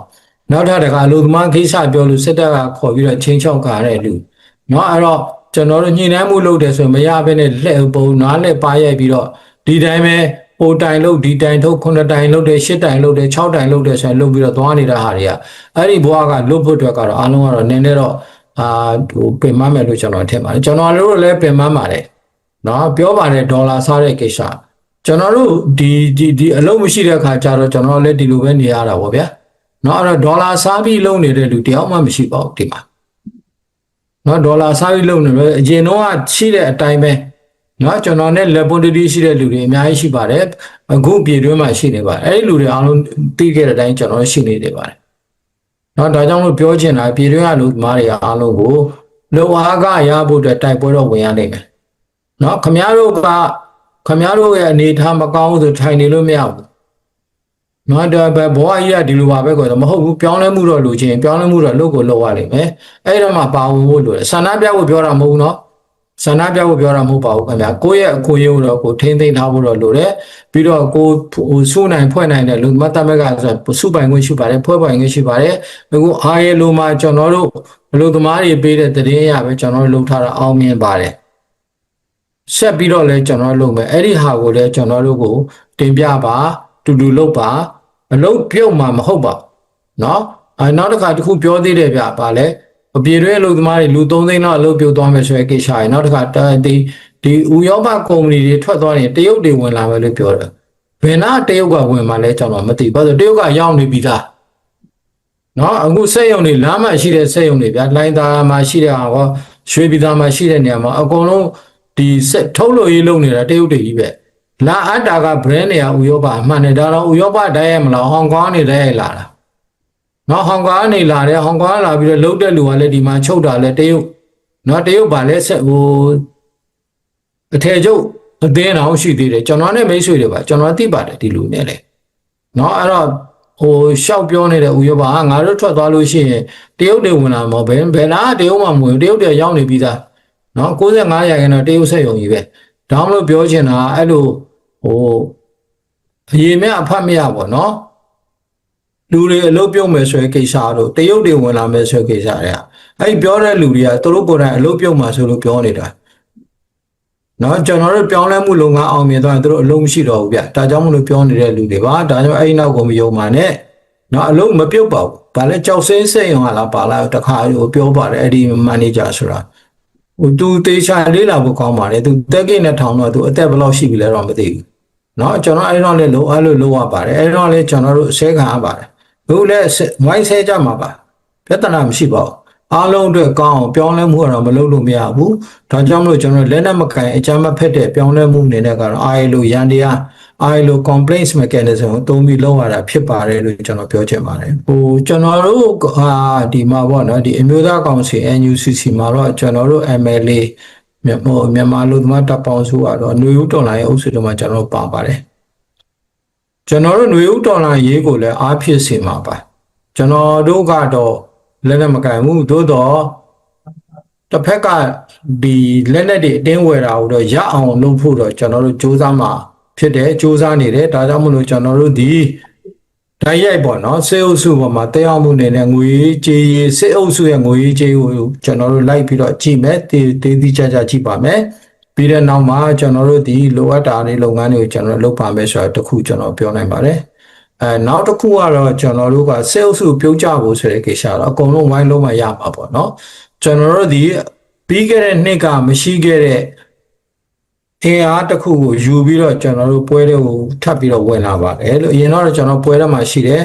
နောက်ထပ်တကအလူသမားခိစ္စပြောလို့စစ်တပ်ကခေါ်ပြီးတော့ချင်းချောက်ခါရတဲ့လူเนาะအဲ့တော့ကျွန်တော်တို့ညှိနှိုင်းမှုလုပ်တယ်ဆိုရင်မရဘဲနဲ့လက်ပုံနားလက်ပါရိုက်ပြီးတော့ဒီတိုင်းပဲပိုတိုင်လို့ဒီတိုင်ထုတ်ခုနှစ်တိုင်လုပ်တယ်ရှစ်တိုင်လုပ်တယ်၆တိုင်လုပ်တယ်ဆိုရင်လုပ်ပြီးတော့သွားနေတဲ့ဟာတွေကအဲ့ဒီဘဝကလွတ်ဖို့အတွက်ကတော့အားလုံးကတော့နည်းနည်းတော့အာဟိုပင်မမယ်လို့ကျွန်တော်ထင်ပါတယ်ကျွန်တော်တို့လည်းပင်မပါတယ် နော်ပြောပါတယ်ဒေါ်လာစားတဲ့ကိစ္စကျွန်တော်တို့ဒီဒီဒီအလုံးမရှိတဲ့အခါကျတော့ကျွန်တော်လည်းဒီလိုပဲနေရတာပေါ့ဗျာ နော်အဲ့တော့ဒေါ်လာစားပြီးလုံနေတဲ့လူတယောက်မှမရှိပါဘူးဒီမှာနော်ဒေါ်လာစားပြီးလုံနေပဲအရင်တော့ရှိတဲ့အတိုင်းပဲနော်ကျွန်တော်နဲ့လက်ပွန်တတိရှိတဲ့လူတွေအများကြီးရှိပါတယ်အခုပြည်တွင်းမှာရှိနေပါတယ်အဲ့ဒီလူတွေအားလုံးသိခဲ့တဲ့အတိုင်းကျွန်တော်ရှိနေနေပါတယ်နော်ဒါကြောင့်လို့ပြောချင်တာပြည်တွင်းကလူမားတွေအားလုံးကိုလောအားကရဖို့အတွက်တိုက်ပွဲတော့ဝင်ရနိုင်မယ်နော်ခမရတို့ကခမရတို့ရဲ့အနေထားမကောင်းဆိုထိုင်နေလို့မရဘူး နော်ဒါပဲဘဝကြီးကဒီလိုပါပဲကွာမဟုတ်ဘူးပြောင်းလဲမှုတော့လိုချင်ပြောင်းလဲမှုတော့လုပ်ကိုလုပ်ရလိမ့်မယ်အဲ့ဒါမှပါဝင်ဖို့လိုတယ်ဆန္ဒပြဖို့ပြောတာမဟုတ်ဘူးနော်ဆန္ဒပြဖို့ပြောတာမဟုတ်ပါဘူးခင်ဗျာကိုယ့်ရဲ့အခွင့်အရေးတော့ကိုထိန်းသိမ်းထားဖို့တော့လိုတယ်ပြီးတော့ကိုဟိုစုနိုင်ဖွဲ့နိုင်တဲ့လူမတ်တမက်ကဆိုစုပိုင်ခွင့်ရှိပါတယ်ဖွဲ့ပိုင်ခွင့်ရှိပါတယ်အခုအားရလိုမှာကျွန်တော်တို့လူသမားတွေပေးတဲ့တည်င်းရပဲကျွန်တော်တို့လှုပ်ထားတာအောင်မြင်ပါတယ်ဆက်ပြီးတော့လဲကျွန်တော်လုပ်မယ်အဲ့ဒီဟာကိုလဲကျွန်တော်တို့ကိုတင်ပြပါတူတူလုပ်ပါ အလုပ်ပြုတ်မှာမဟုတ်ပါဘူးเนาะအဲနောက်တစ်ခါတစ်ခုပြောသေးတယ်ဗျဗာလဲအပြေတွဲအလုပ်သမားတွေလူ3သိန်းလောက်အလုပ်ပြုတ်သွားမယ်ဆိုတဲ့ကိစ္စရယ်နောက်တစ်ခါဒီဒီဥရောပကုမ္ပဏီတွေထွက်သွားရင်တရုတ်တွေဝင်လာမယ်လို့ပြောတယ်ဘယ်နာတရုတ်ကဝင်มาလဲကျွန်တော်မသိဘူးဘာလို့တရုတ်ကရောက်နေပြီသားနော်အခုစက်ရုံတွေလမ်းမှာရှိတဲ့စက်ရုံတွေဗျာလိုင်းသားမှာရှိတဲ့ဟာဟောရွှေပြည်သားမှာရှိတဲ့နေရာမှာအကုန်လုံး ဒီစက်ထုတ်လို့ရေးလုပ်နေတာတရုတ်တွေကြီးပဲ လာအတ္တာက brand တွေကဥရောပအမှန်တယ်ဒါတော့ဥရောပတိုင်းရမလားဟောင်ကောင်ကနေတိုင်းရလာတာနော်ဟောင်ကောင်ကနေလာတယ်ဟောင်ကောင်ကလာပြီးတော့လှုပ်တဲ့လူကလည်းဒီမှာချုပ်တာလဲတရုတ်နော်တရုတ်ဗာလဲဆက်ဟိုအထည်ချုပ်အသင်းတော်ရှိသေးတယ်ကျွန်တော်နဲ့မိတ်ဆွေတွေပါကျွန်တော်သိပါတယ်ဒီလူနဲ့လေနော်အဲ့တော့ဟိုရှောက်ပြောနေတဲ့ဥရောပကငါတို့ထွက်သွားလို့ရှိရင်တရုတ်တွေဝင်လာမှာဘယ်ဘယ်လားတရုတ်မှမဝင်တရုတ်တွေရောက်နေပြီးသားနော်65ရာခိုင်နှုန်းတရုတ်ဆက်ယုံကြီးပဲဒါမှမလို့ပြောချင်တာအဲ့လို ဟိုအရင်မြအဖတ်မရပါနော်လူတွေအလုပ်ပြုတ်မယ်ဆိုရင်ကိစ္စတို့တရုတ်တွေဝင်လာမယ်ဆိုရင်ကိစ္စတွေကအဲ့ပြောတဲ့လူတွေကသူတို့ကိုယ်တိုင်အလုပ်ပြုတ်မှာဆိုလို့ပြောနေတာနော်ကျွန်တော်တို့ပြောင်းလဲမှုလုပ်ငန်းအောင်မြင်သွားရင်သူတို့အလုံးမရှိတော့ဘူးဗျဒါကြောင့်မလို့ပြောနေတဲ့လူတွေပါဒါကြောင့်အဲ့ဒီနောက်ကိုမယုံပါနဲ့နော်အလုံးမပြုတ်ပါဘူးဗာလဲကြောက်စင်းစိတ်ရုံကလားပါလာတခါဟိုပြောပါတယ်အဲ့ဒီမန်နေဂျာဆိုတာဟိုသူတေချာလေးလာဖို့ကောင်းပါတယ်သူတက်ကိနဲ့ထောင်တော့သူအသက်ဘယ်လောက်ရှိပြီလဲတော့မသိဘူး เนาะကျွန်တော်အဲ့တော့လည်းလိုအဲ့လိုလိုရပါတယ်အဲ့တော့လည်းကျွန်တော်တို့ဆဲခံရပါတယ်အခုလည်းဝိုင်းဆဲကြမှာပါပြဿနာမရှိပါဘူးအားလုံးအတွက်ကောင်းအောင်ပြောင်းလဲမှုကတော့မလုပ်လို့မရဘူးဒါကြောင့်မလို့ကျွန်တော်လက်နက်မကန်အကြမ်းမဖက်တဲ့ပြောင်းလဲမှုအနေနဲ့ကတော့ ILO ရန်တရား ILO complaints mechanism ကိုသုံးပြီးလုပ်ရတာဖြစ်ပါတယ်လို့ကျွန်တော်ပြောချင်ပါတယ်ဟိုကျွန်တော်တို့ဟာဒီမှာပေါ့နော်ဒီအမျိုးသားကောင်စီ NUCC မှာတော့ကျွန်တော်တို့ MLA မြဟိုမြန်မာလူသမားတပ်ပေါင်းစုကတော့ຫນွေဦးတော်လိုင်းအုပ်စုတို့မှာကျွန်တော်တို့ပါပါတယ်ကျွန်တော်တို့ຫນွေဦးတော်လိုင်းရေးကိုလည်းအားဖြစ်စေမှာပါကျွန်တော်တို့ကတော့လက်နက်မကန်ဘူးသို့တော့တစ်ဖက်ကဒီလက်နက်တွေအတင်းဝယ်တာကိုတော့ရအောင်လုပ်ဖို့တော့ကျွန်တော်တို့စူးစမ်းမှာဖြစ်တယ်စူးစမ်းနေတယ်ဒါကြောင့်မလို့ကျွန်တော်တို့ဒီ ဓာတ်ရိုက်ပေါ့နော်စေအုပ်စုပေါ်မှာတဲအောင်မှုနေနဲ့ငွေကြေးရေးစေအုပ်စုရဲ့ငွေကြေးကိုကျွန်တော်တို့လိုက်ပြီးတော့ကြည့်မယ်သေးသေးသေးချာချာကြည့်ပါမယ်ပြီးတဲ့နောက်မှာကျွန်တော်တို့ဒီလိုအပ်တာတွေလုပ်ငန်းတွေကိုကျွန်တော်လုပ်ပါမယ်ဆိုတာတခုကျွန်တော်ပြောနိုင်ပါတယ်အဲနောက်တစ်ခုကတော့ကျွန်တော်တို့က sales ကိုပြုတ်ကြဖို့ဆိုတဲ့ကိစ္စတော့အကုန်လုံးဝိုင်းလုံးမှရမှာပေါ့နော်ကျွန်တော်တို့ဒီပြီးခဲ့တဲ့နှစ်ကမရှိခဲ့တဲ့ အင်အားတစ်ခုကိုယူပြီးတော့ကျွန်တော်တို့ပွဲတွေကိုထပ်ပြီးတော့ဝင်လာပါတယ်လို့အရင်တော့ကျွန်တော်ပွဲထဲမှာရှိတယ်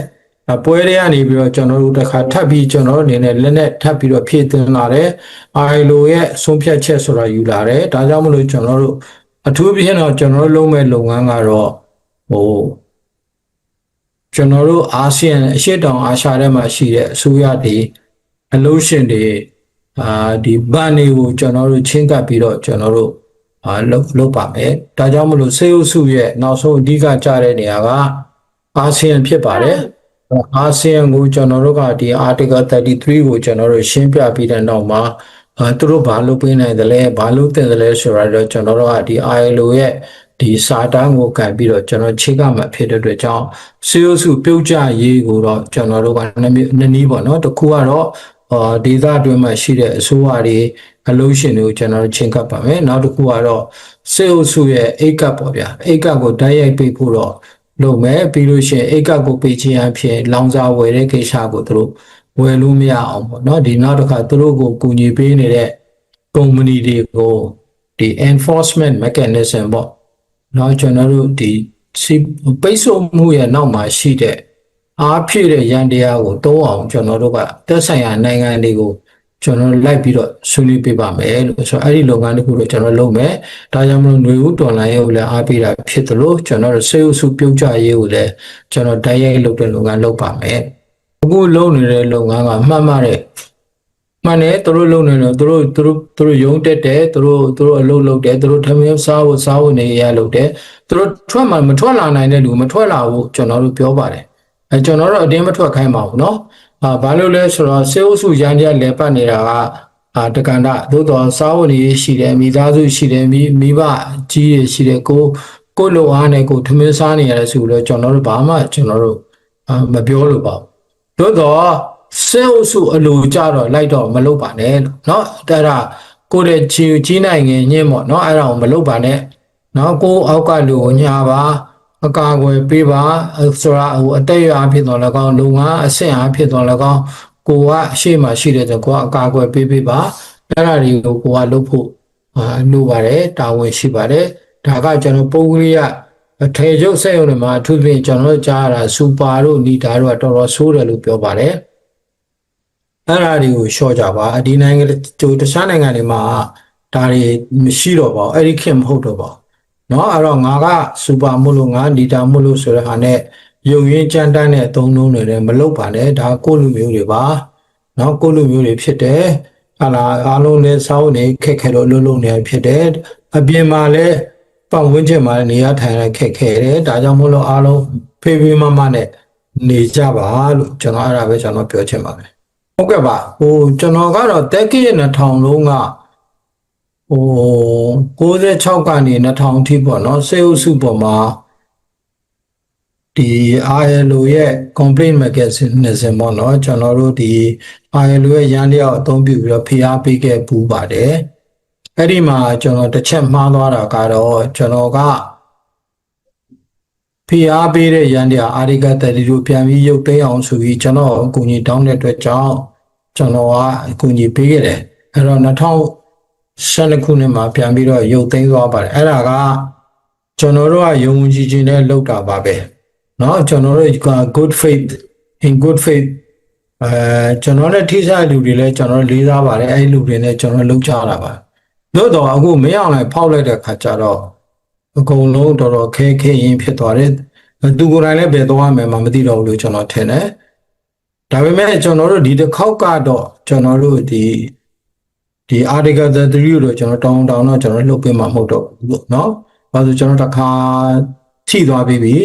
အပွဲတွေကနေပြီးတော့ကျွန်တော်တို့တစ်ခါထပ်ပြီးကျွန်တော်တို့အနေနဲ့လက်နဲ့ထပ်ပြီးတော့ဖြည့်သွင်းလာတယ်။ ILO ရဲ့ဆုံးဖြတ်ချက်ဆိုတာယူလာတယ်။ဒါကြောင့်မလို့ကျွန်တော်တို့အထူးဖြင့်တော့ကျွန်တော်တို့လုပ်မဲ့လုပ်ငန်းကတော့ဟိုကျွန်တော်တို့အာဆီယံအရှေ့တောင်အာရှထဲမှာရှိတဲ့အစိုးရတွေအလို့ရှင်တွေအာဒီဘန်တွေကိုကျွန်တော်တို့ချင်းကပ်ပြီးတော့ကျွန်တော်တို့အာ လုပ်လုပ်ပါမယ်ဒါကြောင့်မလို့စေအုပ်စုရဲ့နောက်ဆုံးအဓိကကြတဲ့နေရာကအာဆီယံဖြစ်ပါတယ်အာဆီယံကိုကျွန်တော်တို့ကဒီ article 33ကိုကျွန်တော်တို့ရှင်းပြပြီးတဲ့နောက်မှာအာသူတို့ဘာလုပ်ပေးနိုင်တယ်လဲဘာလုပ်တင်တယ်လဲဆိုတာတော့ကျွန်တော်တို့ကဒီ ILO ရဲ့ဒီစာတမ်းကိုကန်ပြီးတော့ကျွန်တော်ချိကမှဖြစ်တဲ့အတွက်ကြောင့်စေအုပ်စုပြုတ်ကြရေးကိုတော့ကျွန်တော်တို့ကနှစ်မျိုးနှစ်နည်းပေါ့နော်တစ်ခုကတော့ အာဒေသအတွင်းမှာရှိတဲ့အစိုးရတွေအလို့ရှင်တွေကိုကျွန်တော်တို့ချင်းကပ်ပါမယ်နောက်တစ်ခုကတော့စေအုပ်စုရဲ့အိတ်ကပ်ပေါ့ဗျာအိတ်ကပ်ကိုတိုက်ရိုက်ပိတ်ဖို့တော့လုပ်မယ်ပြီးလို့ရှိရင်အိတ်ကပ်ကိုပိတ်ခြင်းအဖြစ်လောင်စာဝယ်တဲ့ကိစ္စကိုသူတို့ဝယ်လို့မရအောင်ပေါ့နော်ဒီနောက်တစ်ခါသူတို့ကိုကူညီပေးနေတဲ့ကုမ္ပဏီတွေကိုဒီ enforcement mechanism ပေါ့နော်ကျွန်တော်တို့ဒီစီပိတ်ဆို့မှုရဲ့နောက်မှာရှိတဲ့ အားဖြည့်တဲ့ရန်တရားကိုတုံးအောင်ကျွန်တော်တို့ကသက်ဆိုင်ရာနိုင်ငံတွေကိုကျွန်တော်တို့လိုက်ပြီးတော့ဆွေးနွေးပေးပါမယ်လို့ဆိုတော့အဲ့ဒီလုပ်ငန်းတစ်ခုတော့ကျွန်တော်လုပ်မယ်ဒါကြောင့်မလို့ຫນွေဦးတော်လိုင်းရေးကိုလည်းအားပေးတာဖြစ်သလိုကျွန်တော်တို့စေအုပ်စုပြုတ်ကြရေးကိုလည်းကျွန်တော်တိုက်ရိုက်လုပ်တဲ့လုပ်ငန်းလုပ်ပါမယ်အခုလုပ်နေတဲ့လုပ်ငန်းကမှတ်မှတ်တဲ့မှန်တယ်သူတို့လုပ်နေတယ်သူတို့သူတို့သူတို့ယုံတက်တယ်သူတို့သူတို့အလုပ်လုပ်တယ်သူတို့ထမင်းစားဖို့စားဖို့နေရလုပ်တယ်သူတို့ထွက်မှမထွက်လာနိုင်တဲ့လူမထွက်လာဘူးကျွန်တော်တို့ပြောပါတယ် အဲကျွန်တော်တို့အတင်းမထွက်ခိုင်းပါဘူးเนาะအာဘာလို့လဲဆိုတော့စေအုပ်စုရန်ရလဲပတ်နေတာကအာတက္ကန္တသို့တော်စားဝတ်နေရေးရှိတယ်မိသားစုရှိတယ်မိမိဘကြီးတွေရှိတယ်ကိုကိုလိုအားနဲ့ကိုထမင်းစားနေရတယ်ဆိုလို့ကျွန်တော်တို့ဘာမှကျွန်တော်တို့အာမပြောလို့ပါဘူးသို့တော်စေအုပ်စုအလိုကြတော့လိုက်တော့မလုပ်ပါနဲ့လို့เนาะအဲ့ဒါကိုတဲ့ချီကြီးနိုင်ငယ်ညင်းပေါ့เนาะအဲ့ဒါကိုမလုပ်ပါနဲ့เนาะကိုအောက်ကလူကိုညာပါ အကာအကွယ်ပေးပါဆိုတာဟိုအတက်ရအဖြစ်တော့လည်းကောင်းလုံငန်းအဆင့်အဖြစ်တော့လည်းကောင်းကိုကအရှိမှရှိတဲ့ဆိုကိုကအကာအကွယ်ပေးပေးပါအဲ့ဒါတွေကိုကိုကလုပ်ဖို့အာလိုပါတယ်တာဝန်ရှိပါတယ်ဒါကကျွန်တော်ပုံကလေးကအထေကျုပ်စက်ရုံတွေမှာအထူးဖြင့်ကျွန်တော်တို့ကြားရတာစူပါတို့နီတာတို့ကတော်တော်ဆိုးတယ်လို့ပြောပါတယ်အဲ့ဒါတွေကိုရှော့ကြပါဒီနိုင်ငံကျိုးတခြားနိုင်ငံတွေမှာဒါတွေမရှိတော့ပါဘူးအဲ့ဒီခင်မဟုတ်တော့ပါဘူး เนาะအဲ့တော့ငါကစူပါမို့လို့ငါနီတာမို့လို့ဆိုတဲ့ဟာနဲ့ယုံရင်းကြမ်းတမ်းတဲ့အသုံးနှုန်းတွေလည်းမလုပ်ပါနဲ့ဒါကိုယ့်လူမျိုးတွေပါเนาะကိုယ့်လူမျိုးတွေဖြစ်တယ်ဟာလာအားလုံးလည်းစောင်းနေခက်ခဲလို့လုံးလုံးနေဖြစ်တယ်အပြင်မှာလည်းပတ်ဝန်းကျင်မှာလည်းနေရာထိုင်ရခက်ခဲတယ်ဒါကြောင့်မို့လို့အားလုံးဖေးဖေးမမနဲ့နေကြပါလို့ကျွန်တော်အဲ့ဒါပဲကျွန်တော်ပြောချင်ပါတယ်ဟုတ်ကဲ့ပါဟိုကျွန်တော်ကတော့တက်ကရဲ့2000လုံးက ဟို96ကနေ2000အထိပေါ့နော်စေအုပ်စုပေါ်မှာဒီ ILO ရဲ့ complaint mechanism ပေါ့နော်ကျွန်တော်တို့ဒီ ILO ရဲ့ရန်လျောက်အသုံးပြုပြီးတော့ဖိအားပေးခဲ့ပူပါတယ်အဲ့ဒီမှာကျွန်တော်တစ်ချက်မှားသွားတာကတော့ကျွန်တော်ကဖိအားပေးတဲ့ရန်တရားအာရိကတတိတို့ပြန်ပြီးရုပ်သိမ်းအောင်ဆိုပြီးကျွန်တော်အကူအညီတောင်းတဲ့အတွက်ကြောင့်ကျွန်တော်ကအကူအညီပေးခဲ့တယ်အဲ့တော့ 2012ခုနှစ်မှာပြန်ပြီးတော့ရုပ်သိမ်းသွားပါတယ်အဲ့ဒါကကျွန်တော်တို့ကယုံကြည်ခြင်းနဲ့လုပ်တာပါပဲเนาะကျွန်တော်တို့က good faith in good faith အဲကျွန်တော်နဲ့ထိစားလူတွေလည်းကျွန်တော်လေးစားပါတယ်အဲ့ဒီလူတွေနဲ့ကျွန်တော်လှုပ်ကြတာပါသို့တော့အခုမင်းအောင်လည်းဖောက်လိုက်တဲ့ခါကျတော့အကုန်လုံးတော်တော်ခဲခဲရင်ဖြစ်သွားတယ်သူကိုယ်တိုင်လည်းဘယ်သွားမယ်မှမသိတော့ဘူးလို့ကျွန်တော်ထင်တယ်ဒါပေမဲ့ကျွန်တော်တို့ဒီတစ်ခေါက်ကတော့ကျွန်တော်တို့ဒီ ဒီ article 3ကိုတော့ကျွန်တော်တောင်းတောင်းတော့ကျွန်တော်လှုပ်ပေးမှာမဟုတ်တော့ဘူးเนาะဘာလို့ကျွန်တော်တစ်ခါထိသွားပြီးပြီ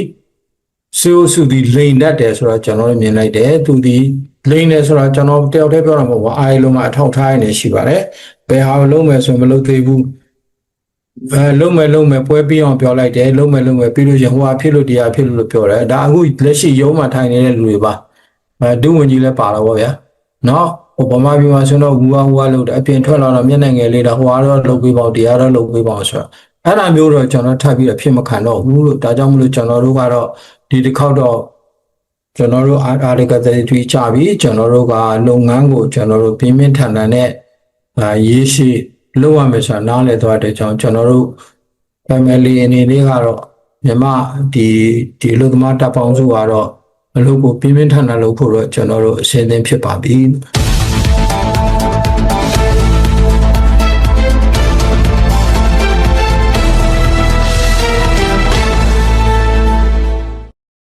စေအုပ်စုဒီလိန်တတ်တယ်ဆိုတော့ကျွန်တော်လည်းမြင်လိုက်တယ်သူဒီလိန်တယ်ဆိုတော့ကျွန်တော်တယောက်တည်းပြောတာမဟုတ်ဘူးအားလုံးမှာအထောက်ထားနေရှိပါတယ်ဘယ်ဟာလုံးမယ်ဆိုရင်မလုပ်သေးဘူးအဲလုံးမယ်လုံးမယ်ပွဲပြီးအောင်ပြောလိုက်တယ်လုံးမယ်လုံးမယ်ပြီးလို့ရှင်ဟိုဟာဖြစ်လို့တရားဖြစ်လို့လို့ပြောတယ်ဒါအခုလက်ရှိရုံးမှာထိုင်နေတဲ့လူတွေပါအဲဒုဝန်ကြီးလည်းပါတော့ဗောဗျာနော် ဟိုဗမာပြည်မှာဆိုတော့ဟူဟာဟူဟာလို့အပြင်ထွက်လာတော့မျက်နှာငယ်လေးတော့ဟိုဟာတော့လုပ်ပေးပါဦးတရားတော့လုပ်ပေးပါဦးဆိုတော့အဲ့ဒါမျိုးတော့ကျွန်တော်ထပ်ပြီးတော့ဖြစ်မခံတော့ဘူးလို့ဒါကြောင့်မလို့ကျွန်တော်တို့ကတော့ဒီတစ်ခေါက်တော့ကျွန်တော်တို့အားရကတဲ့တွေကြပြီကျွန်တော်တို့ကလုပ်ငန်းကိုကျွန်တော်တို့ပြင်းပြင်းထန်ထန်နဲ့အာရေးရှိလုပ်ရမယ်ဆိုတာနားလည်သွားတဲ့ကြောင့်ကျွန်တော်တို့ family အနေနဲ့ကတော့မြမဒီဒီလူသမားတပ်ပေါင်းစုကတော့အလုပ်ကိုပြင်းပြင်းထန်ထန်လုပ်ဖို့တော့ကျွန်တော်တို့အဆင်သင့်ဖြစ်ပါပြီ